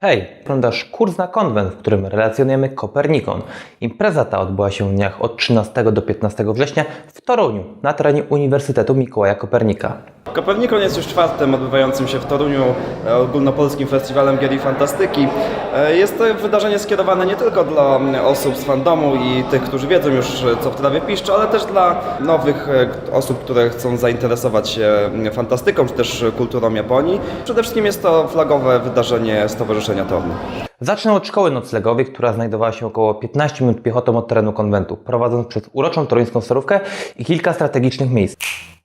Hej, oglądasz kurs na konwent, w którym relacjonujemy Kopernikon. Impreza ta odbyła się w dniach od 13 do 15 września w Toruniu, na terenie Uniwersytetu Mikołaja Kopernika. Kopernikon jest już czwartym odbywającym się w Toruniu e, ogólnopolskim festiwalem gier i fantastyki. E, Jest to wydarzenie skierowane nie tylko dla mm, osób z fandomu i tych, którzy wiedzą już e, co w trawie piszczy, ale też dla nowych osób, które chcą zainteresować się mm, fantastyką czy też kulturą Japonii. Przede wszystkim jest to flagowe wydarzenie Stowarzyszenia Zacznę od szkoły noclegowej, która znajdowała się około 15 minut piechotą od terenu konwentu, prowadząc przez uroczą toruńską starówkę i kilka strategicznych miejsc.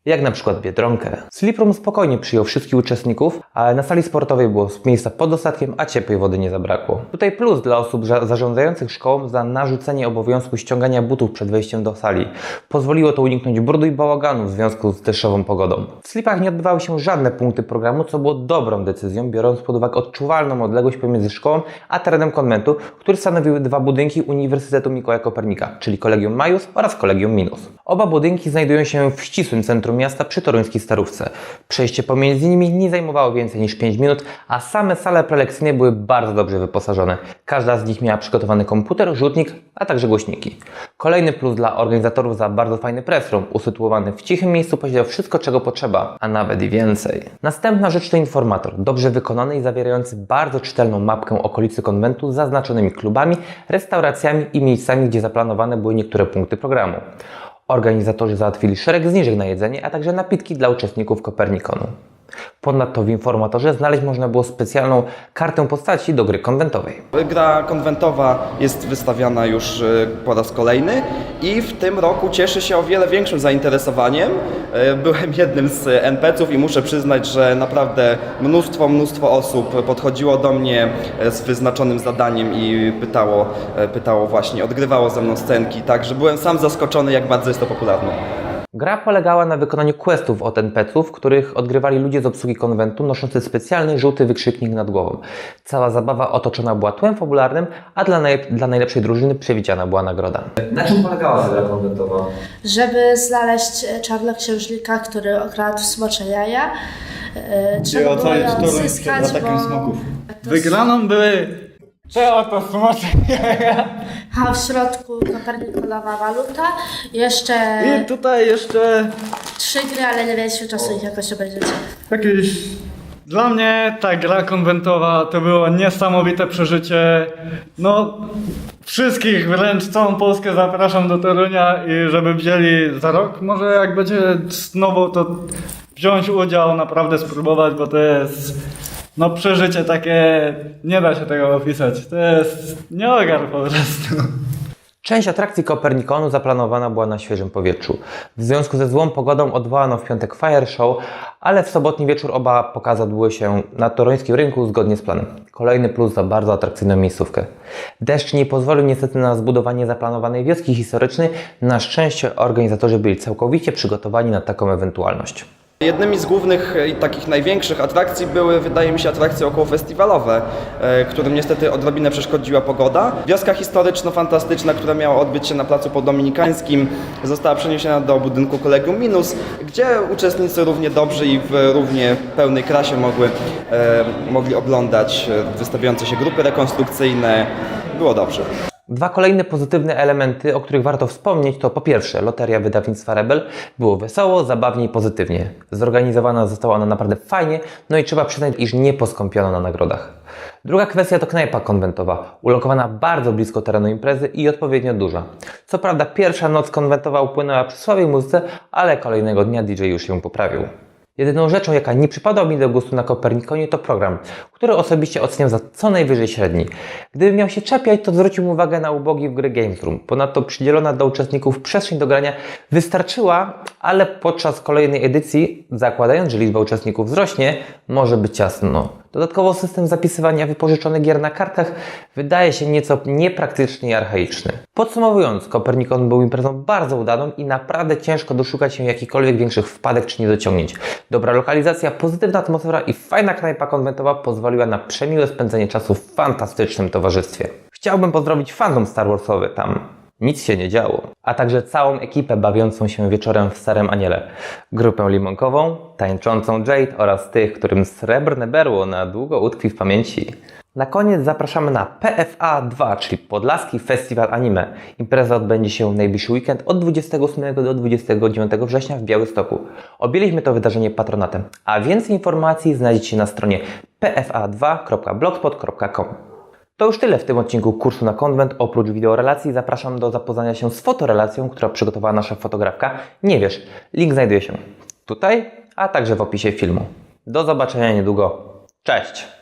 Jak na przykład Biedronkę. Sliprum spokojnie przyjął wszystkich uczestników, ale na sali sportowej było miejsca pod dostatkiem, a ciepłej wody nie zabrakło. Tutaj plus dla osób za- zarządzających szkołą za narzucenie obowiązku ściągania butów przed wejściem do sali. Pozwoliło to uniknąć brudu i bałaganu w związku z deszczową pogodą. W slipach nie odbywały się żadne punkty programu, co było dobrą decyzją, biorąc pod uwagę odczuwalną odległość pomiędzy szkołą a terenem konwentu, który stanowiły dwa budynki Uniwersytetu Mikołaja Kopernika, czyli Kolegium Majus oraz Kolegium Minus. Oba budynki znajdują się w ścisłym centrum miasta przy toruńskiej Starówce. Przejście pomiędzy nimi nie zajmowało więcej niż 5 minut, a same sale prelekcyjne były bardzo dobrze wyposażone. Każda z nich miała przygotowany komputer, rzutnik, a także głośniki. Kolejny plus dla organizatorów za bardzo fajny press room, usytuowany w cichym miejscu posiedział wszystko czego potrzeba, a nawet i więcej. Następna rzecz to informator, dobrze wykonany i zawierający bardzo czytelną mapkę okolicy konwentu z zaznaczonymi klubami, restauracjami i miejscami, gdzie zaplanowane były niektóre punkty programu. Organizatorzy załatwili szereg zniżek na jedzenie, a także napitki dla uczestników Kopernikonu. Ponadto w informatorze znaleźć można było specjalną kartę postaci do gry konwentowej. Gra konwentowa jest wystawiana już e, po raz kolejny i w tym roku cieszy się o wiele większym zainteresowaniem. E, Byłem jednym z NPC-ów i muszę przyznać, że naprawdę mnóstwo, mnóstwo osób podchodziło do mnie e, z wyznaczonym zadaniem i pytało, pytało właśnie, odgrywało ze mną scenki, także byłem sam zaskoczony, jak bardzo jest to popularne. Gra polegała na wykonaniu questów od NPC-ów, których odgrywali ludzie z obsługi konwentu noszący specjalny żółty wykrzyknik nad głową. Cała zabawa otoczona była tłem fabularnym, a dla, naj, dla najlepszej drużyny przewidziana była nagroda. Na czym polegała ta gra konwentowa? Żeby znaleźć e, czarnoksiężnika, który okradł smocze jaja, e, trzeba było ją Toruń przed zyskać, atakiem bo... Wygraną były te oto smocze. A w środku kopernikowa waluta, jeszcze I tutaj jeszcze trzy gry, ale nie mieliśmy czasu ich jakoś obejrzeć. jakieś... Dla mnie ta gra konwentowa to było niesamowite przeżycie. No, wszystkich, wręcz całą Polskę zapraszam do Torunia i żeby wzięli za rok, może jak będzie znowu, to wziąć udział, naprawdę spróbować, bo to jest no przeżycie takie, nie da się tego opisać. To jest nieogar po prostu. Część atrakcji Kopernikonu zaplanowana była na świeżym powietrzu. W związku ze złą pogodą odwołano w piątek Fire Show, ale w sobotni wieczór oba pokazy odbyły się na toruńskim rynku zgodnie z planem. Kolejny plus za bardzo atrakcyjną miejscówkę. Deszcz nie pozwolił niestety na zbudowanie zaplanowanej wioski historycznej. Na szczęście organizatorzy byli całkowicie przygotowani na taką ewentualność. Jednymi z głównych i takich największych atrakcji były, wydaje mi się, atrakcje okołofestiwalowe, e, którym niestety odrobinę przeszkodziła pogoda. Wioska historyczno-fantastyczna, która miała odbyć się na placu podominikańskim, została przeniesiona do budynku Kolegium Minus, gdzie uczestnicy równie dobrzy i w równie pełnej krasie mogły, e, mogli oglądać e, wystawiające się grupy rekonstrukcyjne. Było dobrze. Dwa kolejne pozytywne elementy, o których warto wspomnieć, to po pierwsze, loteria wydawnictwa Rebel. Było wesoło, zabawnie i pozytywnie. Zorganizowana została ona naprawdę fajnie, no i trzeba przyznać, iż nie poskąpiono na nagrodach. Druga kwestia to knajpa konwentowa, ulokowana bardzo blisko terenu imprezy i odpowiednio duża. Co prawda pierwsza noc konwentowa upłynęła przy słabej muzyce, ale kolejnego dnia DJ już się poprawił. Jedyną rzeczą, jaka nie przypadła mi do gustu na Kopernikonie, to program, który osobiście oceniam za co najwyżej średni. Gdybym miał się czepiać, to zwrócił uwagę na ubogi w gry Games Room. Ponadto przydzielona dla uczestników przestrzeń do grania wystarczyła, ale podczas kolejnej edycji, zakładając, że liczba uczestników wzrośnie, może być ciasno. Dodatkowo system zapisywania wypożyczonych gier na kartach wydaje się nieco niepraktyczny i archaiczny. Podsumowując, Kopernikon był imprezą bardzo udaną i naprawdę ciężko doszukać się jakichkolwiek większych wpadek czy niedociągnięć. Dobra lokalizacja, pozytywna atmosfera i fajna knajpa konwentowa pozwoliła na przemiłe spędzenie czasu w fantastycznym towarzystwie. Chciałbym pozdrowić fandom Star Warsowy tam. Nic się nie działo. A także całą ekipę bawiącą się wieczorem w Starym Aniele. Grupę limonkową, tańczącą Jade oraz tych, którym srebrne berło na długo utkwi w pamięci. Na koniec zapraszamy na PFA 2, czyli Podlaski Festiwal Anime. Impreza odbędzie się w najbliższy weekend od 28 do 29 września w Białymstoku. Objęliśmy to wydarzenie patronatem, a więcej informacji znajdziecie na stronie pfa2.blogspot.com. To już tyle w tym odcinku kursu na konwent. Oprócz wideorelacji zapraszam do zapoznania się z fotorelacją, która przygotowała nasza fotografka. Nie wiesz, link znajduje się tutaj, a także w opisie filmu. Do zobaczenia niedługo. Cześć!